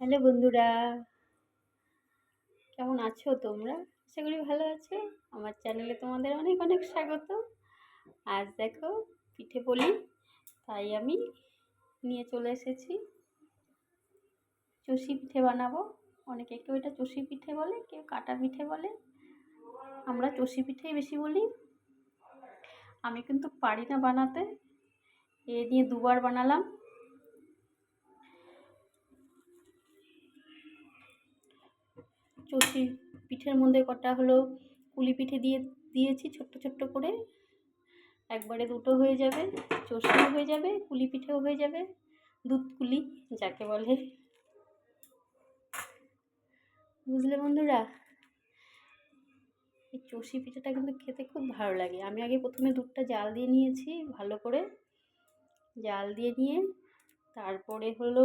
Hello বন্ধুরা। কেমন আছো তোমরা? আশা করি ভালো আছো। আমার চ্যানেলে তোমাদের অনেক অনেক স্বাগত। আজ দেখো পিঠে বলি তাই আমি নিয়ে চলে এসেছি। চষি পিঠে বানাবো। অনেকে কেউ এটা চষি পিঠে বলে, কেউ কাটা পিঠে বলে। আমরা চষি পিঠেই বেশি বলি। আমি কিন্তু পারি না বানাতে। এ নিয়ে দুবার বানালাম। চষি পিঠের মধ্যে কটা হলো কুলি পিঠে দিয়ে, দিয়েছি ছোট্ট ছোট্ট করে। একবারে দুটো হয়ে যাবে চষিও হয়ে যাবে, কুলি পিঠেও হয়ে যাবে। দুধ কুলি, যাকে বলে। বুঝলে বন্ধুরা? এই চষি পিঠেটা কিন্তু খেতে খুব ভালো লাগে। আমি আগে প্রথমে দুধটা জাল দিয়ে নিয়েছি ভালো করে। জাল দিয়ে নিয়ে তারপরে হলো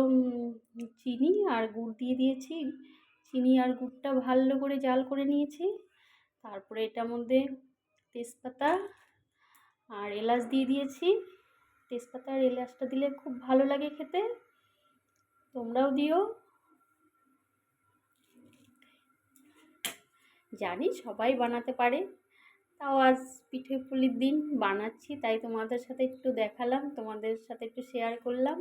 চিনি আর গুড় দিয়ে দিয়েছি। চিনি আর গুড়টা ভালো করে জাল করে নিয়েছি। তারপরে এটার মধ্যে তেজপাতা আর এলাচ দিয়ে দিয়েছি। তেজপাতা আর এলাচটা দিলে খুব ভালো লাগে খেতে। তোমরাও দিও। জানি সবাই বানাতে পারে। তাও আজ পিঠে পুলির দিন, বানাচ্ছি, তাই তোমাদের সাথে একটু দেখালাম, তোমাদের সাথে একটু শেয়ার করলাম।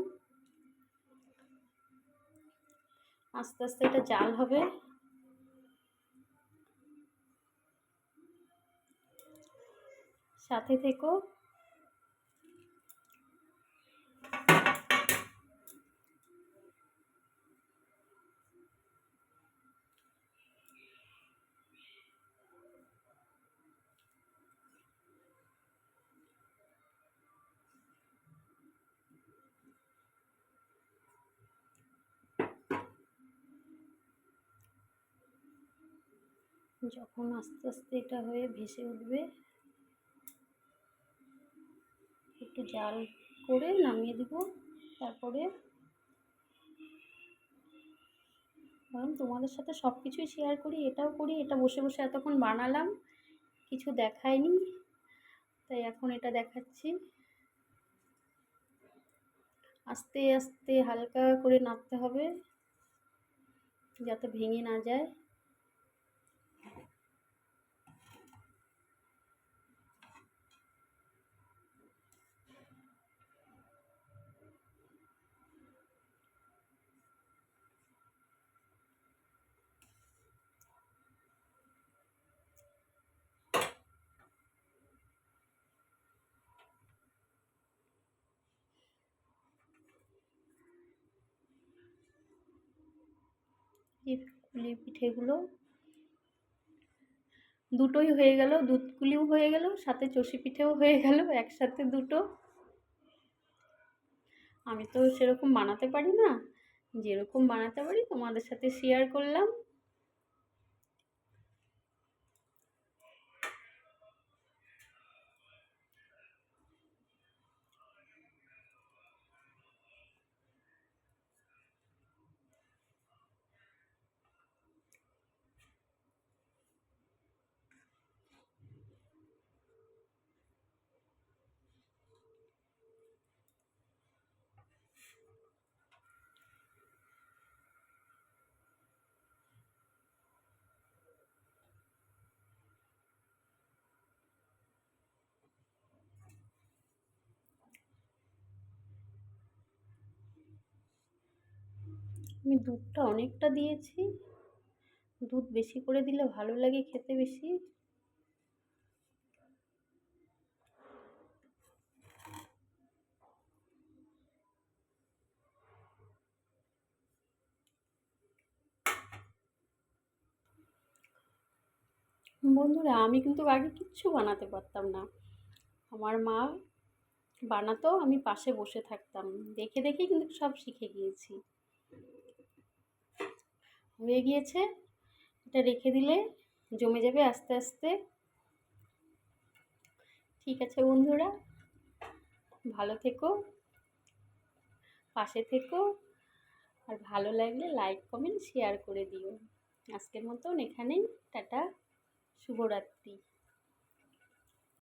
আস্তে আস্তে এটা জাল হবে। সাথে থেকো। যখন আস্তে আস্তে এটা হয়ে ভেসে উঠবে, একটু জাল করে নামিয়ে দিব। তারপরে কারণ তোমাদের সাথে সব কিছুই শেয়ার করি, এটাও করি, এটা বসে বসে এতক্ষণ বানালাম, কিছু দেখায়নি, তাই এখন এটা দেখাচ্ছি। আস্তে আস্তে হালকা করে নাড়তে হবে, যাতে ভেঙে না যায়। এই পুলি পিঠেগুলো। দুটোই হয়ে গেল, দুধ কুলিও হয়ে গেল, সাথে চষি পিঠেও হয়ে গেল, একসাথে দুটো। আমি তো সেরকম বানাতে পারি না। যেরকম বানাতে পারি তোমাদের সাথে শেয়ার করলাম। আমি দুধটা অনেকটা দিয়েছি। দুধ বেশি করে দিলে ভালো লাগে খেতে বেশি। বন্ধুরা, আমি কিন্তু আগে কিচ্ছু বানাতে পারতাম না। আমার মা বানাতো, আমি পাশে বসে থাকতাম। দেখে দেখে কিন্তু সব শিখে গিয়েছি। হয়ে গিয়েছে। এটা রেখে দিলে জমে যাবে আস্তে আস্তে। ঠিক আছে বন্ধুরা, ভালো থেকো, পাশে থেকো। আর ভালো লাগলে লাইক কমেন্ট শেয়ার করে দিও। আজকের মতন এখানেই, টাটা, শুভরাত্রি।